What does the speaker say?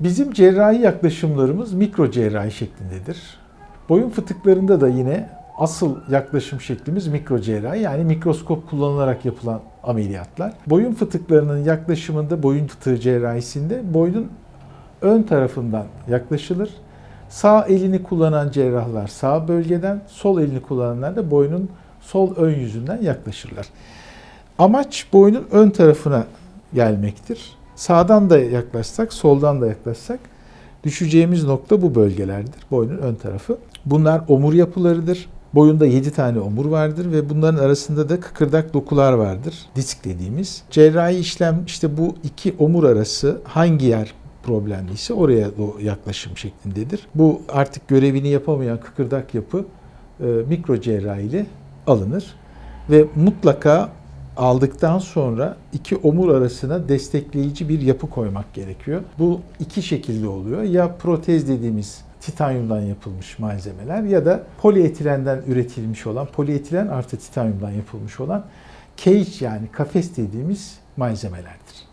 Bizim cerrahi yaklaşımlarımız mikro cerrahi şeklindedir. Boyun fıtıklarında da yine asıl yaklaşım şeklimiz mikro cerrahi yani mikroskop kullanılarak yapılan ameliyatlar. Boyun fıtıklarının yaklaşımında boyun fıtığı cerrahisinde boynun ön tarafından yaklaşılır. Sağ elini kullanan cerrahlar sağ bölgeden, sol elini kullananlar da boynun sol ön yüzünden yaklaşırlar. Amaç boynun ön tarafına gelmektir. Sağdan da yaklaşsak, soldan da yaklaşsak düşeceğimiz nokta bu bölgelerdir. Boynun ön tarafı. Bunlar omur yapılarıdır. Boyunda 7 tane omur vardır ve bunların arasında da kıkırdak dokular vardır. Disk dediğimiz. Cerrahi işlem işte bu iki omur arası hangi yer problemliyse oraya yaklaşım şeklindedir. Bu artık görevini yapamayan kıkırdak yapı e, mikro cerrahi ile alınır ve mutlaka aldıktan sonra iki omur arasına destekleyici bir yapı koymak gerekiyor. Bu iki şekilde oluyor. Ya protez dediğimiz titanyumdan yapılmış malzemeler ya da polietilenden üretilmiş olan polietilen artı titanyumdan yapılmış olan cage yani kafes dediğimiz malzemelerdir.